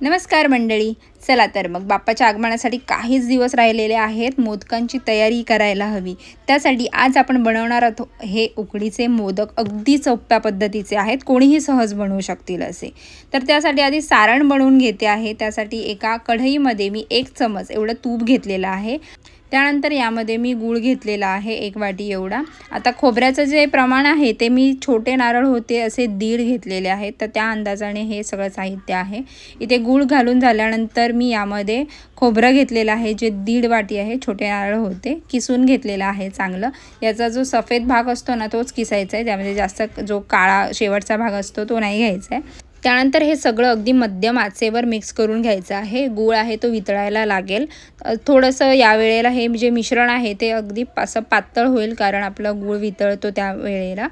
नमस्कार मंडळी. चला तर मग बाप्पाच्या आगमनासाठी काहीच दिवस राहिलेले आहेत. मोदकांची तयारी करायला हवी. त्यासाठी आज आपण बनवणार आहोत हे उकडीचे मोदक. अगदी सोप्या पद्धतीचे आहेत. कोणीही सहज बनवू शकतील असे. तर त्यासाठी आधी सारण बनवून घेते आहे. त्यासाठी एका कढईमध्ये मी एक चमच एवढं तूप घेतलेलं आहे. त्यानंतर यामध्ये मी गूळ घेतलेला आहे एक वाटी एवढा. आता खोबऱ्याचं जे प्रमाण आहे ते मी छोटे नारळ होते असे दीड घेतलेले आहेत. तर त्या अंदाजाने हे सगळं साहित्य आहे. इथे गूळ घालून झाल्यानंतर मी यामध्ये खोबरं घेतलेलं आहे जे दीड वाटी आहे छोटे नारळ होते. किसून घेतलेलं आहे चांगलं. याचा जो सफेद भाग असतो ना तोच किसायचा आहे. त्यामध्ये जास्त जो काळा शेवटचा भाग असतो तो नाही घ्यायचा आहे. त्यानंतर हे सगळं अगदी मध्यम आचेवर मिक्स करून घ्यायचं आहे. गूळ आहे तो वितळायला लागेल. थोडंसं यावेळेला हे जे मिश्रण आहे ते अगदी असं पातळ होईल कारण आपलं गूळ वितळतो त्या वेळेला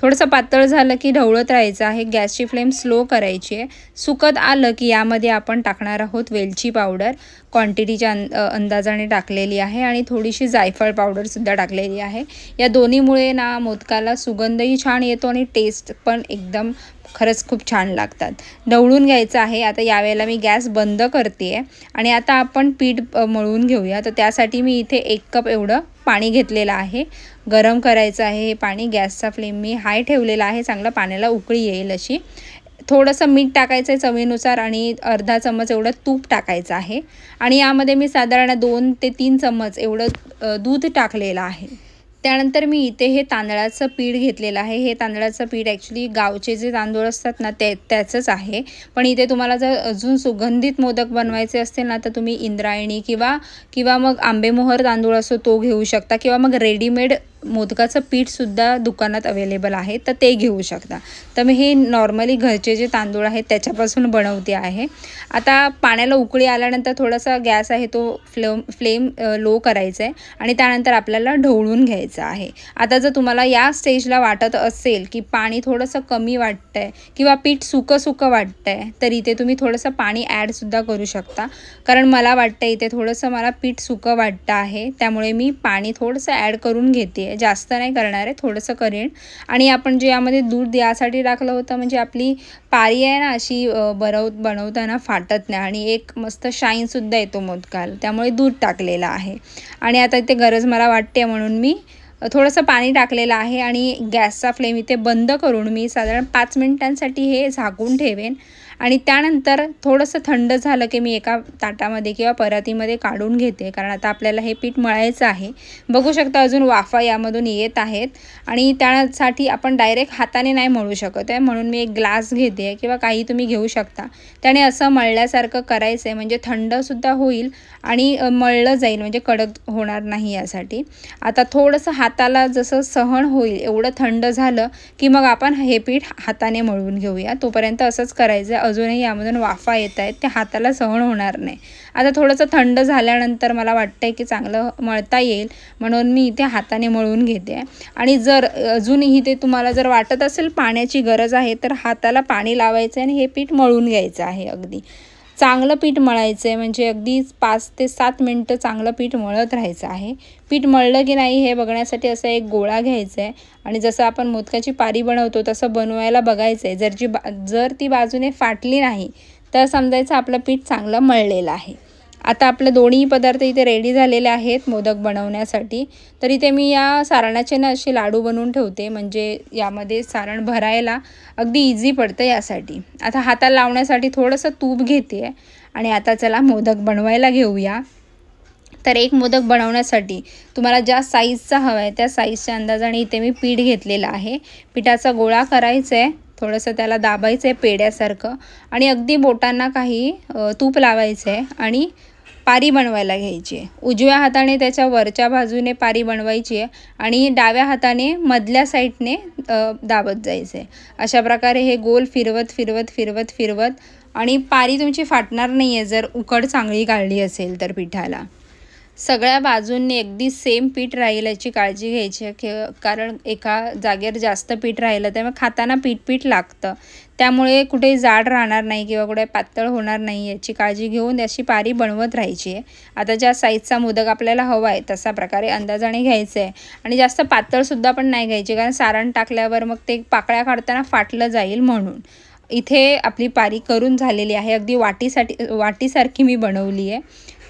थोडंसं पातळ झालं की ढवळत राहायचं आहे. गॅसची फ्लेम स्लो करायची आहे. सुकत आलं की यामध्ये आपण टाकणार आहोत वेलची पावडर. क्वांटिटीच्या अं अंदाजाने टाकलेली आहे आणि थोडीशी जायफळ पावडरसुद्धा टाकलेली आहे. या दोन्हीमुळे ना मोदकाला सुगंधही छान येतो आणि टेस्ट पण एकदम खरंच खूप छान लागतात. ढवळून घ्यायचं आहे. आता यावेळेला मी गॅस बंद करते आहे आणि आता आपण पीठ मळून घेऊया. तर त्यासाठी मी इथे एक कप एवढं पाणी घेतलेलं आहे. गरम करायचं आहे हे पाणी. गॅसचा फ्लेम मी हाय ठेवलेला आहे. चांगलं पाण्याला उकळी येईल अशी. थोडंसं मीठ टाकायचं आहे चवीनुसार आणि अर्धा चम्मच एवढं तूप टाकायचं आहे. आणि यामध्ये मी साधारण दोन ते तीन चम्मच एवढं दूध टाकलेलं आहे. त्यानंतर मी इथे हे तांदळाचं पीठ घेतलेलं आहे. हे तांदळाचं पीठ ॲक्च्युली गावचे जे तांदूळ असतात ना ते त्याचंच आहे. पण इथे तुम्हाला जर अजून सुगंधित मोदक बनवायचे असतील ना तर तुम्ही इंद्रायणी किंवा किंवा मग आंबेमोहर तांदूळ असो तो घेऊ शकता किंवा मग रेडीमेड मोदकाचं पीठसुद्धा दुकानात अवेलेबल आहे तर ते घेऊ शकता. तर मी हे नॉर्मली घरचे जे तांदूळ आहेत त्याच्यापासून बनवते आहे. आता पाण्याला उकळी आल्यानंतर थोडासा गॅस आहे तो फ्लेम फ्लेम लो करायचा आहे आणि त्यानंतर आपल्याला ढवळून घ्यायचं आहे. आता जर तुम्हाला या स्टेजला वाटत असेल की पाणी थोडंसं कमी वाटतं आहे किंवा पीठ सुकं सुकं वाटतं आहे तर इथे तुम्ही थोडंसं पाणी ॲडसुद्धा करू शकता. कारण मला वाटतं इथे थोडंसं मला पीठ सुकं वाटतं आहे त्यामुळे मी पाणी थोडंसं ॲड करून घेते. जास्त नाही करणार आहे थोडंसं करेन. आणि आपण जे यामध्ये दूध यासाठी टाकलं होतं म्हणजे आपली पारी आहे ना अशी बरव बनवताना फाटत नाही. आणि एक मस्त शाईनसुद्धा येतो मोदकाल. त्यामुळे दूध टाकलेलं आहे. आणि आता इथे गरज मला वाटते म्हणून मी थोडंसं पाणी टाकलेलं आहे. आणि गॅसचा फ्लेम इथे बंद करून मी साधारण पाच मिनिटांसाठी हे झाकून ठेवेन. आणि त्यानंतर थोडंसं थंड झालं की मी एका ताटामध्ये किंवा परातीमध्ये काढून घेते. कारण आता आपल्याला हे पीठ मळायचं आहे. बघू शकता अजून वाफा यामधून येत आहेत. आणि त्यासाठी आपण डायरेक्ट हाताने नाही मळू शकत आहे. म्हणून मी एक ग्लास घेते किंवा काही तुम्ही घेऊ शकता. त्याने असं मळल्यासारखं करायचं आहे म्हणजे थंडसुद्धा होईल आणि मळलं जाईल. म्हणजे कडक होणार नाही यासाठी. आता थोडंसं हाताला जसं सहन होईल एवढं थंड झालं की मग आपण हे पीठ हाताने मळून घेऊया. तोपर्यंत असंच करायचं आहे. अजूनही यामधून वाफा येत आहेत ते हाताला सहन होणार नाही. आता थोडंसं थंड झाल्यानंतर मला वाटतं आहे की चांगलं मळता येईल म्हणून मी इथे हाताने मळून घेते. आणि जर अजूनही ते तुम्हाला जर वाटत असेल पाण्याची गरज आहे तर हाताला पाणी लावायचं आहे आणि हे पीठ मळून घ्यायचं आहे अगदी. चांगलं पीठ मळायचं आहे म्हणजे अगदी पाच ते सात मिनटं चांगलं पीठ मळत राहायचं आहे. पीठ मळलं की नाही हे बघण्यासाठी असं एक गोळा घ्यायचा आहे आणि जसं आपण मोदकाची पारी बनवतो तसं बनवायला बघायचं आहे जर जी बा जर ती बाजूने फाटली नाही तर समजायचं आपलं पीठ चांगलं मळलेलं आहे. आता आपले दोन्ही पदार्थ इथे रेडी झालेले आहेत मोदक बनवण्यासाठी. तर इथे मी या सारणाचे ना असे लाडू बनवून ठेवते. म्हणजे यामध्ये सारण भरायला अगदी इझी पडतं यासाठी. आता हाताला लावण्यासाठी थोडंसं तूप घेते आहे आणि आता चला मोदक बनवायला घेऊया. तर एक मोदक बनवण्यासाठी तुम्हाला ज्या साईजचा हवा आहे त्या साईजच्या अंदाजाने इथे मी पीठ घेतलेलं आहे. पिठाचा गोळा करायचा आहे थोडंसं त्याला दाबायचं आहे पेड्यासारखं. आणि अगदी बोटांना काही तूप लावायचं आहे आणि पारी बनवायला घ्यायची. आहे उजव्या हाताने त्याच्या वरच्या बाजूने पारी बनवायची आहे आणि डाव्या हाताने मधल्या साईडने दाबत जायचं आहे अशा प्रकारे हे गोल फिरवत फिरवत फिरवत फिरवत आणि पारी तुमची फाटणार नाही आहे जर उकड चांगली काढली असेल तर पिठाला. सगळ्या बाजूंनी अगदी सेम पीठ राहील याची काळजी घ्यायची आहे कारण एका जागेवर जास्त पीठ राहिलं त्यामुळे खाताना पीठ पीठ लागतं. त्यामुळे कुठे जाड राहणार नाही किंवा कुठे पातळ होणार नाही याची काळजी घेऊन अशी पारी बनवत राहायची. आहे आता ज्या साईजचा मोदक आपल्याला हवा आहे तसा प्रकारे अंदाजाने घ्यायचं आहे आणि जास्त पातळसुद्धा पण नाही घ्यायची कारण सारण टाकल्यावर मग ते पाकळ्या काढताना फाटलं जाईल म्हणून. इथे आपली पारी करून झालेली आहे. अगदी वाटीसाठी वाटीसारखी मी बनवली आहे.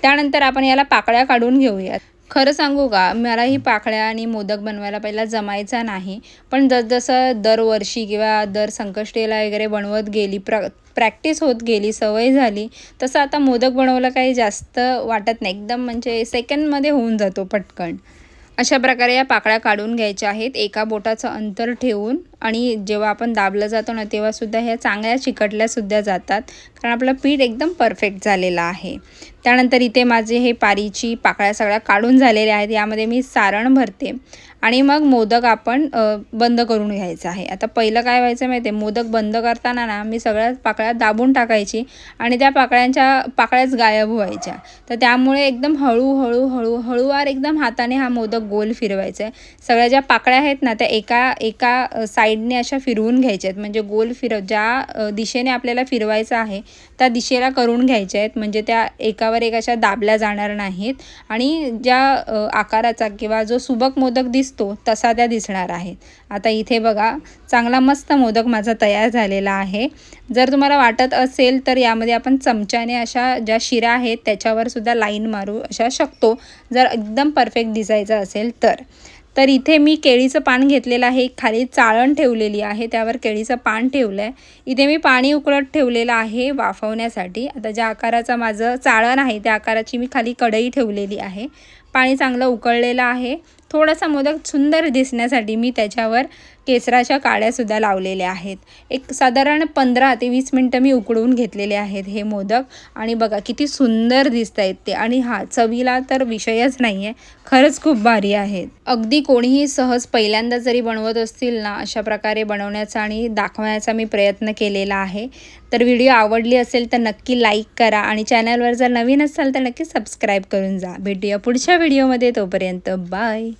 त्यानंतर आपण याला पाकळ्या काढून घेऊयात. खरं सांगू का मला ही पाकळ्या आणि मोदक बनवायला पहिला जमायचा नाही. पण जसजसं दरवर्षी किंवा दर संकष्टीला वगैरे बनवत गेली प्र प्रॅक्टिस होत गेली सवय झाली तसं आता मोदक बनवलं काही जास्त वाटत नाही. एकदम म्हणजे सेकंडमध्ये होऊन जातो पटकन. अशा प्रकारे या पाकळ्या काढून घ्यायच्या आहेत. एका बोटाचं अंतर ठेवून आणि जेव्हा आपण दाबलं जातो ना तेव्हासुद्धा ह्या चांगल्या चिकटल्यासुद्धा जातात. कारण आपलं पीठ एकदम परफेक्ट झालेलं आहे. त्यानंतर इथे माझे हे पारीची पाकळ्या सगळ्या काढून झालेल्या आहेत. यामध्ये मी सारण भरते. आणि मग मोदक आपण बंद करून घ्यायचं आहे. आता पहिलं काय व्हायचं माहिती आहे मोदक बंद करताना ना मी सगळ्या पाकळ्या दाबून टाकायची आणि त्या पाकळ्यांच्या पाकळ्याच गायब व्हायच्या. तर त्यामुळे एकदम हळूहळू हळू हळूवार एकदम हाताने हा मोदक गोल फिरवायचा आहे सगळ्या ज्या पाकळ्या आहेत ना त्या एका एका साईड साईडने अशा फिरवून घ्यायच्या आहेत. म्हणजे गोल फिरव ज्या दिशेने आपल्याला फिरवायचं आहे त्या दिशेला करून घ्यायच्या आहेत. म्हणजे त्या एकावर एक अशा दाबल्या जाणार नाहीत. आणि ज्या आकाराचा किंवा जो सुबक मोदक दिसतो तसा त्या दिसणार आहेत. आता इथे बघा चांगला मस्त मोदक माझा तयार झालेला आहे. जर तुम्हाला वाटत असेल तर यामध्ये आपण चमच्याने अशा ज्या शिरा आहेत त्याच्यावर सुद्धा लाईन मारू अशा शकतो. जर एकदम परफेक्ट दिसायचं असेल तर. तर इथे मी केळीचं पान घेतलेलं आहे. खाली चाळण ठेवलेली आहे. त्यावर केळीचं पान ठेवलं आहे इथे मी पाणी उकळत ठेवलेलं आहे वाफवण्यासाठी. आता ज्या आकाराचं माझं चाळण आहे त्या आकाराची मी खाली कढई ठेवलेली आहे. पाणी चांगलं उकळलेलं आहे. थोडासा मोदक सुंदर दिसण्यासाठी मी त्याच्यावर केसराच्या काड्यासुद्धा लावलेल्या आहेत. एक साधारण पंधरा ते वीस मिनटं मी उकडवून घेतलेले आहेत हे मोदक. आणि बघा किती सुंदर दिसत आहेत ते. आणि हा चवीला तर विषयच नाही आहे खरंच खूप भारी आहेत. अगदी कोणीही सहज पहिल्यांदा जरी बनवत असतील ना अशा प्रकारे बनवण्याचा आणि दाखवण्याचा मी प्रयत्न केलेला आहे. तर व्हिडिओ आवडली असेल तर नक्की लाईक करा आणि चॅनलवर जर नवीन असाल तर नक्की सबस्क्राईब करून जा. भेटूया पुढच्या व्हिडिओमध्ये. तोपर्यंत बाय.